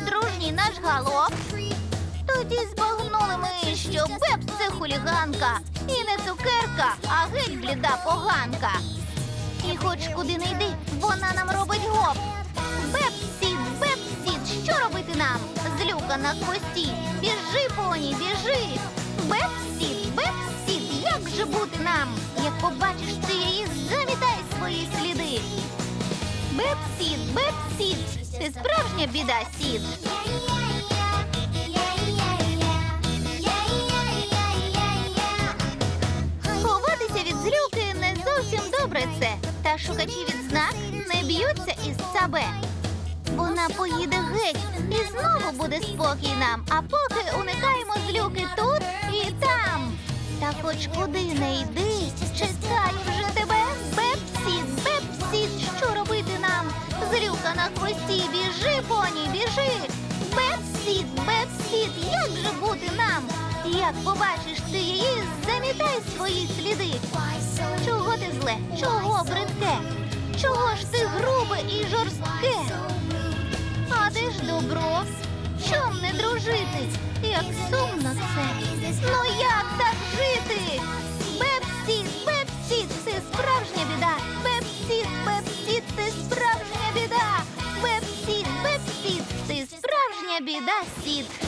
на дружній наш галоп. Тоді збагнули ми, що Беб це хуліганка. І не цукерка, а геть бліда поганка. І хоч куди не йди, вона нам робить гоп. Бепсід, бепсід, що робити нам? Злюка на хвості. Біжи, поні, біжи. Бепсід, бепсід, як же бути нам? Як побачиш ти її, замітай свої сліди. Бепсід, бепсід ти справжня біда, сід. Ховатися від злюки не зовсім добре це. Та шукачі відзнак не б'ються із цабе. Вона поїде геть і знову буде спокій нам. А поки уникаємо злюки тут і там. Та хоч куди не йди, чекаю на хвості, біжи, поні, біжи. Бепсід, бепсід, як же бути нам? Як побачиш ти її, замітай свої сліди. Чого ти зле? Чого бридке? Чого ж ти грубе і жорстке? А де ж добро? Чом не дружити? Як да, Сид?